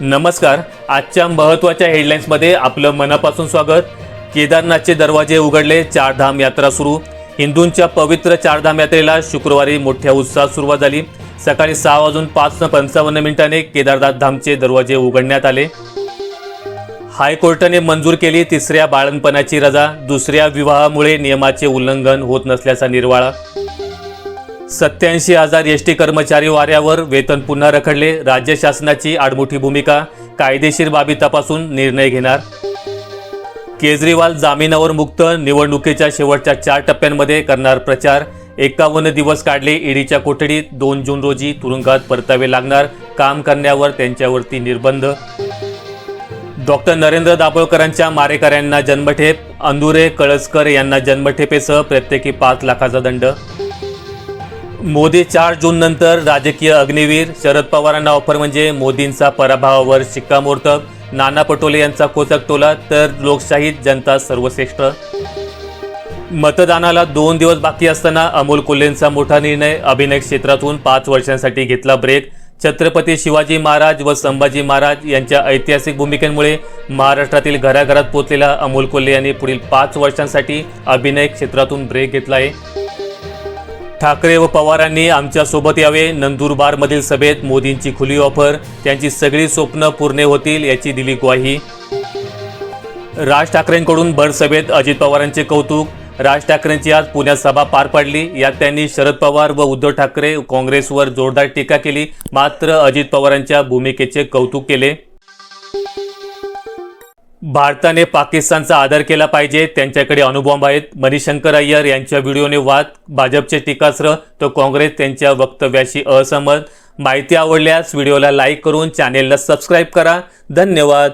नमस्कार. आजच्या महत्त्वाच्या हेडलाईन्समध्ये आपलं मनापासून स्वागत. केदारनाथचे दरवाजे उघडले चारधाम यात्रा सुरू. हिंदूंच्या पवित्र चारधाम यात्रेला शुक्रवारी मोठ्या उत्साहात सुरुवात झाली. सकाळी सहा वाजून पाच पंचावन्न मिनिटांनी केदारनाथ धामचे दरवाजे उघडण्यात आले. हायकोर्टाने मंजूर केली तिसऱ्या बाळणपणाची रजा. दुसऱ्या विवाहामुळे नियमाचे उल्लंघन होत नसल्याचा निर्वाळा. सत्याऐंशी हजार एस टी कर्मचारी वाऱ्यावर वेतन पुन्हा रखडले. राज्य शासनाची आडमुठी भूमिका कायदेशीर बाबी तपासून निर्णय घेणार. केजरीवाल जामिनावर मुक्त निवडणुकीच्या शेवटच्या चार टप्प्यांमध्ये करणार प्रचार. एकावन्न दिवस काढले ईडीच्या कोठडीत दोन जून रोजी तुरुंगात परतावे लागणार काम करण्यावर त्यांच्यावरती निर्बंध. डॉक्टर नरेंद्र दाभोळकरांच्या मारेकऱ्यांना जन्मठेप अंदुरे कळसकर यांना जन्मठेपेसह प्रत्येकी पाच लाखाचा दंड. मोदी चार जून नंतर राजकीय अग्निवीर शरद पवारांना ऑफर म्हणजे मोदींचा पराभवावर शिक्कामोर्तब. नाना पटोले यांचा कोचक टोला तर लोकशाहीत जनता सर्वश्रेष्ठ. मतदानाला दोन दिवस बाकी असताना अमोल कोल्हेंचा मोठा निर्णय. अभिनय क्षेत्रातून पाच वर्षांसाठी घेतला ब्रेक छत्रपती शिवाजी महाराज व संभाजी महाराज यांच्या ऐतिहासिक भूमिकेमुळे महाराष्ट्रातील घराघरात पोचलेला अमोल कोल्हे यांनी पुढील पाच वर्षांसाठी अभिनय क्षेत्रातून ब्रेक घेतला आहे. ठाकरे व पवारांनी आमच्यासोबत यावे. नंदुरबारमधील सभेत मोदींची खुली ऑफर. त्यांची सगळी स्वप्न पूर्ण होतील याची दिली ग्वाही. राज ठाकरेंकडून भर सभेत अजित पवारांचे कौतुक. राज ठाकरेंची आज पुण्यात सभा पार पडली. यात त्यांनी शरद पवार व उद्धव ठाकरे काँग्रेसवर जोरदार टीका केली. मात्र अजित पवारांच्या भूमिकेचे कौतुक केले. भारताने पाकिस्तानचा आदर केला पाहिजे. त्यांच्याकडे अणुबॉम्ब आहेत. मणिशंकर अय्यर यांच्या व्हिडिओने वाद भाजपचे टीकास्त्र तर काँग्रेस त्यांच्या वक्तव्याशी असहमत. माहिती आवडल्यास व्हिडिओला लाईक करून चॅनेलला सबस्क्राईब करा. धन्यवाद.